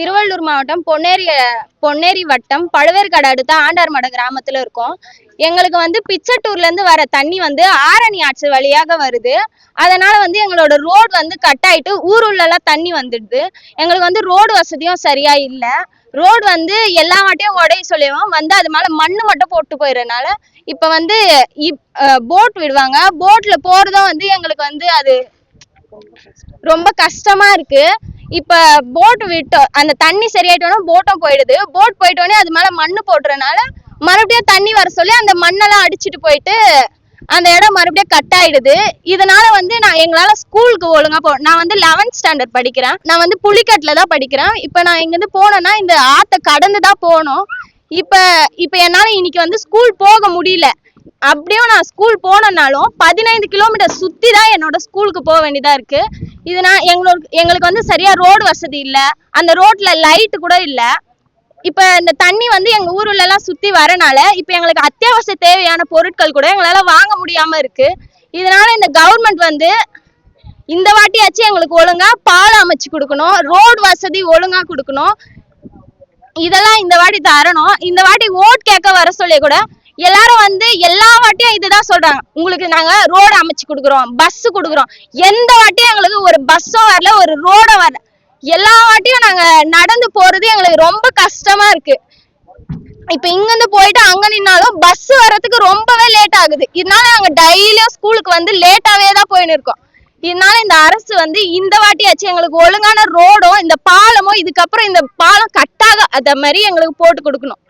திருவள்ளூர் மாவட்டம் பொன்னேரி பொன்னேரி வட்டம் பழுவேற்காடு அடுத்த ஆண்டார்மட கிராமத்துல இருக்கோம். எங்களுக்கு வந்து பிச்சட்டூர்ல இருந்து வர தண்ணி வந்து ஆரணி ஆற்று வழியாக வருது. அதனால வந்து எங்களோட ரோடு வந்து கட் ஆயிட்டு ஊர் தண்ணி வந்துடுது. எங்களுக்கு வந்து ரோடு வசதியும் சரியா இல்லை. ரோடு வந்து எல்லா வாட்டையும் உடைய சொல்லிடுவோம். வந்து அது மேல மண்ணு மட்டும் போட்டு போயிடுறதுனால இப்ப வந்து போட் விடுவாங்க. போட்ல போறதும் வந்து எங்களுக்கு வந்து அது ரொம்ப கஷ்டமா இருக்கு. இப்ப போட் விட்டோம் அந்த தண்ணி சரியாயிட்டோன்னா போட்டும் போயிடுது. போட் போயிட்டோடனே அது மேல மண்ணு போட்டுறனால மறுபடியும் தண்ணி வர சொல்லி அந்த மண்ணெல்லாம் அடிச்சிட்டு போயிட்டு அந்த இடம் மறுபடியும் கட் ஆயிடுது. இதனால வந்து நான் எங்களால ஸ்கூலுக்கு ஒழுங்கா போ நான் வந்து லெவன்த் ஸ்டாண்டர்ட் படிக்கிறேன். நான் வந்து புலிக்கட்டில் தான் படிக்கிறேன். இப்போ நான் இங்கேருந்து போனேன்னா இந்த ஆத்தை கடந்து தான் போகணும். இப்போ இப்போ என்னால் இன்னைக்கு வந்து ஸ்கூல் போக முடியல. அப்படியும் நான் ஸ்கூல் போனனாலும் பதினைந்து கிலோமீட்டர் சுத் தான் என்னோட ஸ்கூலுக்கு போக வேண்டியதாக இருக்கு. இது எங்களுக்கு எங்களுக்கு வந்து சரியா ரோடு வசதி இல்லை. அந்த ரோட்ல லைட்டு கூட இல்லை. இப்போ இந்த தண்ணி வந்து எங்க ஊர்ல எல்லாம் சுத்தி வரனால இப்போ எங்களுக்கு அத்தியாவசிய தேவையான பொருட்கள் கூட எங்களால வாங்க முடியாம இருக்கு. இதனால இந்த கவர்மெண்ட் வந்து இந்த வாட்டியாச்சும் எங்களுக்கு ஒழுங்கா பால் அமைச்சு கொடுக்கணும். ரோடு வசதி ஒழுங்கா கொடுக்கணும். இதெல்லாம் இந்த வாட்டி தரணும். இந்த வாட்டி ஓட் கேட்க வர சொல்லி கூட எல்லாரும் வந்து எல்லா இதுதான் சொல்றாங்க. உங்களுக்கு நாங்க ரோடு அமைச்சு கொடுக்குறோம் பஸ் கொடுக்குறோம். எந்த வாட்டியும் எங்களுக்கு ஒரு பஸ்ஸோ வரல ஒரு ரோடும் வரல. எல்லா வாட்டியும் நாங்க நடந்து போறது எங்களுக்கு ரொம்ப கஷ்டமா இருக்கு. இப்ப இங்கிருந்து போயிட்டு அங்க நின்னாலும் பஸ் வர்றதுக்கு ரொம்பவே லேட் ஆகுது. இதனால நாங்க டெய்லியும் ஸ்கூலுக்கு வந்து லேட்டாவே தான் போயின்னு இருக்கோம். இதனால இந்த அரசு வந்து இந்த வாட்டியாச்சும் எங்களுக்கு ஒழுங்கான ரோடும் இந்த பாலமும் இதுக்கப்புறம் இந்த பாலம் கட்டாக அத மாதிரி எங்களுக்கு போட்டு கொடுக்கணும்.